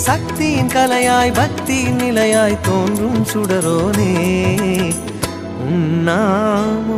சக்தியின் கலையாய் பக்தியின் நிலையாய் தோன்றும் சுடரோனே. உண்ணாமுலையின்